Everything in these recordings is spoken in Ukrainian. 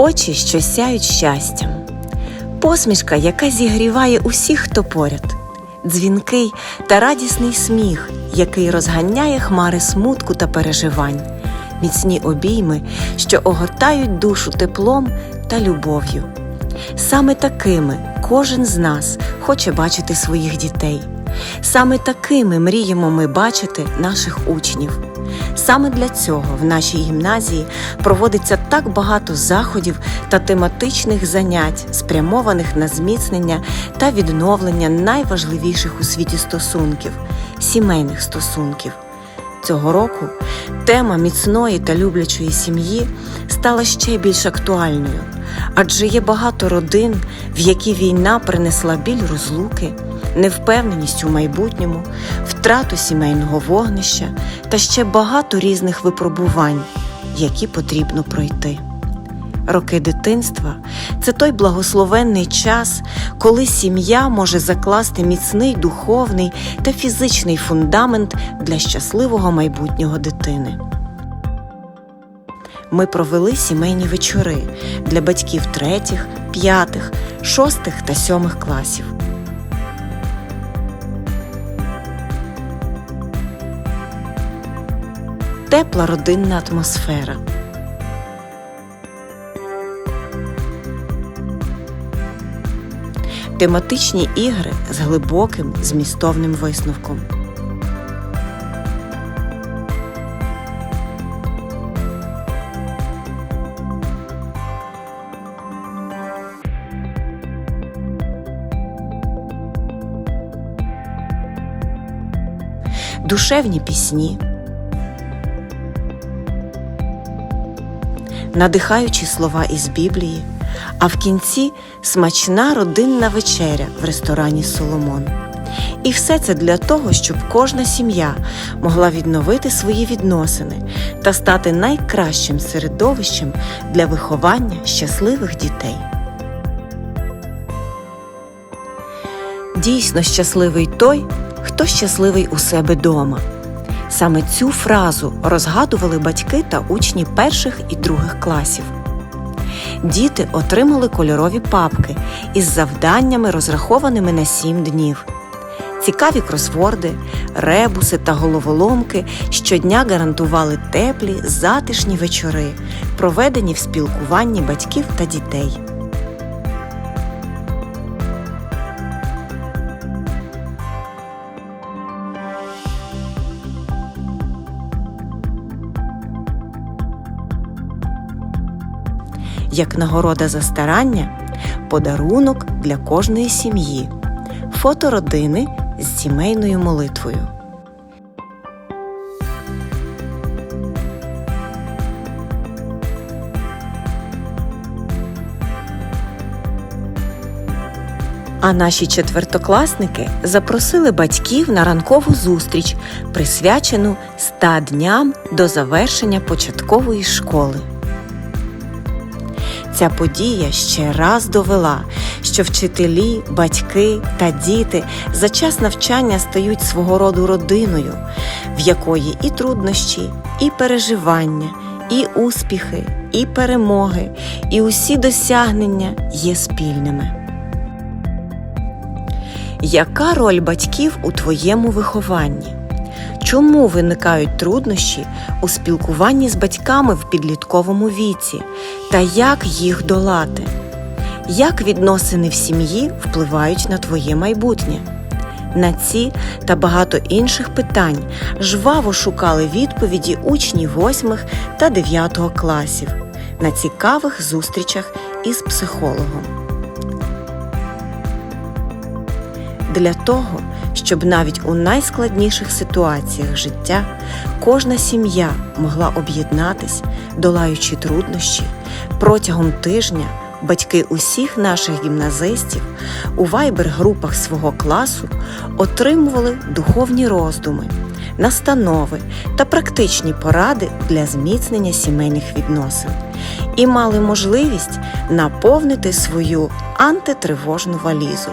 очі, що сяють щастям, посмішка, яка зігріває усіх, хто поряд, дзвінкий та радісний сміх, який розганяє хмари смутку та переживань, міцні обійми, що огортають душу теплом та любов'ю. Саме такими кожен з нас хоче бачити своїх дітей. Саме такими мріємо ми бачити наших учнів. Саме для цього в нашій гімназії проводиться так багато заходів та тематичних занять, спрямованих на зміцнення та відновлення найважливіших у світі стосунків сімейних стосунків. Цього року тема міцної та люблячої сім'ї стала ще більш актуальною, адже є багато родин, в які війна принесла біль розлуки, невпевненість у майбутньому, втрату сімейного вогнища та ще багато різних випробувань, які потрібно пройти. Роки дитинства це той благословенний час, коли сім'я може закласти міцний духовний та фізичний фундамент для щасливого майбутнього дитини. Ми провели сімейні вечори для батьків третіх, п'ятих, шостих та сьомих класів. Тепла родинна атмосфера. Тематичні ігри з глибоким змістовним висновком. Душевні пісні, надихаючі слова із Біблії, а в кінці смачна родинна вечеря в ресторані Соломон. І все це для того, щоб кожна сім'я могла відновити свої відносини та стати найкращим середовищем для виховання щасливих дітей. Дійсно щасливий той, хто щасливий у себе дома. Саме цю фразу розгадували батьки та учні перших і других класів. Діти отримали кольорові папки із завданнями, розрахованими на сім днів. Цікаві кросворди, ребуси та головоломки щодня гарантували теплі, затишні вечори, проведені в спілкуванні батьків та дітей. Як нагорода за старання, подарунок для кожної сім'ї, фото родини з сімейною молитвою. А наші четвертокласники запросили батьків на ранкову зустріч, присвячену 100 дням до завершення початкової школи. Ця подія ще раз довела, що вчителі, батьки та діти за час навчання стають свого роду родиною, в якої і труднощі, і переживання, і успіхи, і перемоги, і усі досягнення є спільними. Яка роль батьків у твоєму вихованні? Чому виникають труднощі у спілкуванні з батьками в підлітковому віці та як їх долати? Як відносини в сім'ї впливають на твоє майбутнє? На ці та багато інших питань жваво шукали відповіді учні 8 та 9 класів на цікавих зустрічах із психологом. Для того, щоб навіть у найскладніших ситуаціях життя кожна сім'я могла об'єднатись, долаючи труднощі протягом тижня. Батьки усіх наших гімназистів у вайбер-групах свого класу отримували духовні роздуми, настанови та практичні поради для зміцнення сімейних відносин і мали можливість наповнити свою антитривожну валізу,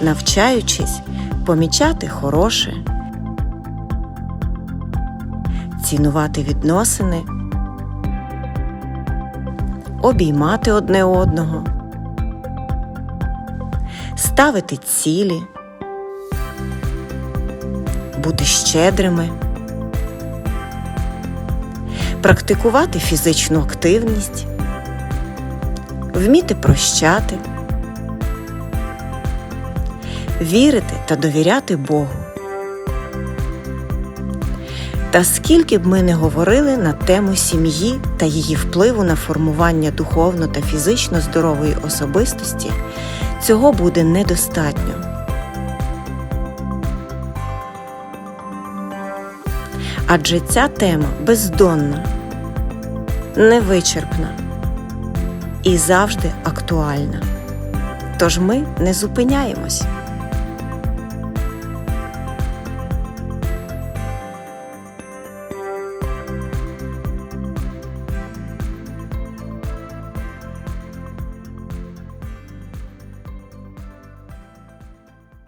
навчаючись помічати хороше, цінувати відносини, обіймати одне одного, ставити цілі, бути щедрими, практикувати фізичну активність, вміти прощати, вірити та довіряти Богу. Та скільки б ми не говорили на тему сім'ї та її впливу на формування духовно та фізично здорової особистості, цього буде недостатньо. Адже ця тема бездонна, невичерпна і завжди актуальна. Тож ми не зупиняємось.